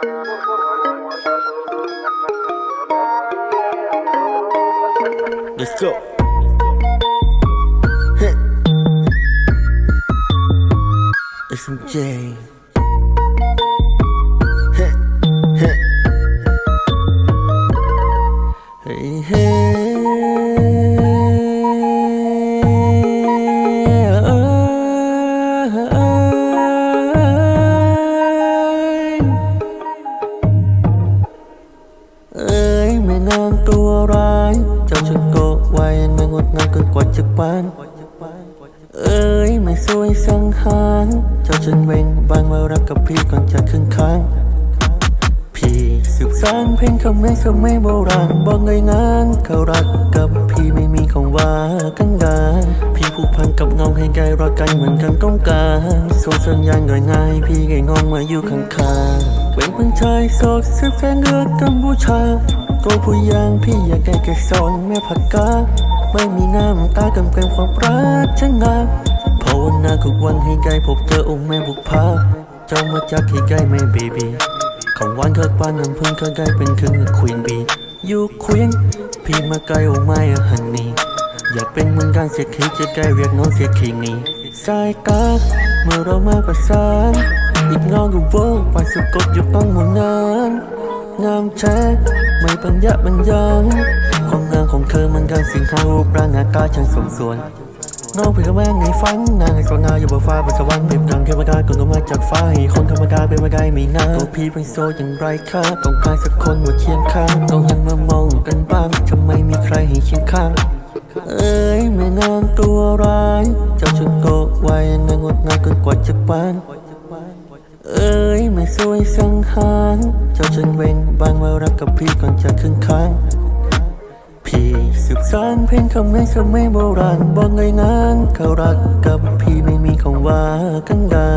Let's go. It's from Jay. Hey, hey. oh. เจ้าฉันโกไว้นางงดงามเกินกว่าจะปาน เอ้ยไม่สวยสังหารเจ้าฉันเว่งบานมารักกับพี่ก่อนจะขึ้นค้าง พี่สืบสร้านเพลงคำในสมัยโบราณบอกเลยงานเขารักกับพี่ไม่มีของว่ากันดานพี่ผูกพันกับเงาให้ไกลรักกันเหมือนกันต้องการส่งสัญญาณง่ายง่ายพี่ไงงองมาอยู่ข้างๆเป็นผู้ชายโสดสืบแสงเลือดกัมพูชา ตัวผู้ยางพี่อยากได้แค่สอนแม่ผักกาไม่มีน้ำตากำเกมความรักช่างงามภาวนาทุกวันให้ไกล้พบเจอองค์แม่บุกพาเจ้ามาจากให้ไกลไหม่เบบีของหวานเคิกปานน้ำพึ่งก็ได้เป็นครึ่งควีนบีอยู่ควีนพี่มาไกลโอ้ไม่อะฮันนี่อยากเป็นเหมือนกันเสียคิดจะใกล้เรียกน้องเสียคิงนี่สายตาเมื่อเรามาประสานอีกน้องก็เวิร์กไปสะกดอยู่ต้องหมุนนาน งามแท้ไม่ปัญญาบรรยังความงามของเธอมันกันสิ่งทางรูปร่างหน้าตาช่างสมส่วนน้องเป็นกระแวงในฝันนางให้สวงาอยู่บนฟ้าบนสวรรค์เปรียบดังเทวดาก็ลงมาจากฟ้าให้คนธรรมดาเป็นมาได้ไม่นานตัวพี่เป็นโซอย่างไรค่าต้องการสักคนมาเคียงข้างต้องหันมามองกันบ้างทำไมมีใครให้เคียงข้างเอ้ยแม่นางตัวร้ายเจ้าชุดโกะไว้นางงดงามเกินกว่าจะปานเอ้ย สวยสังหารเจ้าฉันเวงบานมารักกับพี่ก่อนจะขึ้นค้างพี่สืบสานเพลงคำในสมัยโบราณบอกเลยงานเขารักกับพี่ไม่มีของว่ากันดา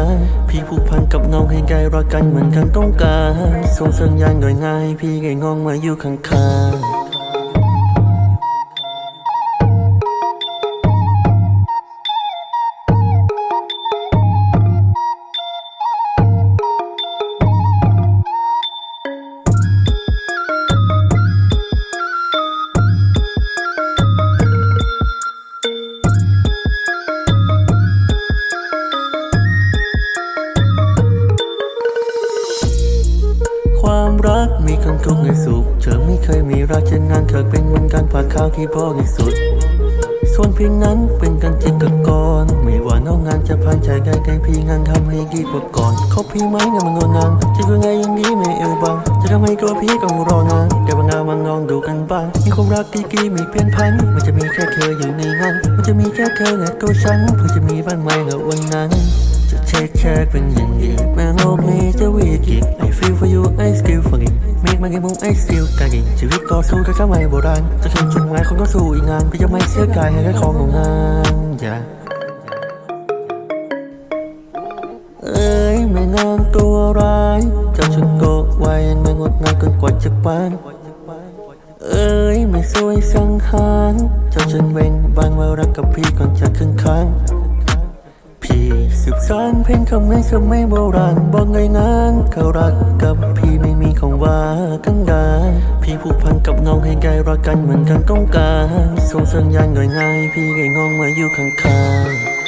พี่ผูกพันกับเงาให้ไกลรักกันเหมือนกันต้องการส่งสัญญาณง่ายๆพี่ไงงองมาอยู่ข้างๆ ความรักมีทั้งทุกข์และสุข เธอไม่เคยมีรักเช่นนั้นเธอเป็นเหมือนกันผ่าข้าวที่บริสุทธิ์ส่วนเพียงนั้นเป็นกันจิตกกรไม่ว่าน้องงานจะผ่านใจใกล้ๆพี่งานทำให้ดีกว่าก่อนเขาพี่ไหมงานมันงอนงานจะยังไงยังดีไม่เอวบางจะทำให้ตัวพี่ต้องรอนานแต่บางงานมันลองดูกันบ้างมีความรักดีกีมีเปลี่ยนพันมันจะมีแค่เธออยู่ในนั้นมันจะมีแค่เธอและตัวฉันเพื่อจะมีบ้านใหม่ในวันนั้น จะเช็คแค่เป็นอย่างดีแม้โลกนี้จะวิกฤต I feel for you I still for it Make my game I still การกินชีวิตก็สู้กับสมัยโบราณจะถึงจุดหมายคนก็สู้อีกงานพี่จะไม่เสียกายให้ได้ของของงานอย่าเอ้ยแม่นางตัวร้ายเจ้าชุดโกไว้นางงดงามเกินกว่าจะปานเอ้ยไม่สวยสังหารเจ้าฉันเวงบานมารักกับพี่ก่อนจะขึ้นค้าง สืบสานเพ่งคำในสมัยโบราณบอกเลยงานเขารักกับพี่ไม่มีของว่ากันดาพี่ผูกพันกับเงาให้ไกลรักกันเหมือนกันต้องการส่งสัญญาณง่ายๆพี่ไงงองมาอยู่ข้างๆ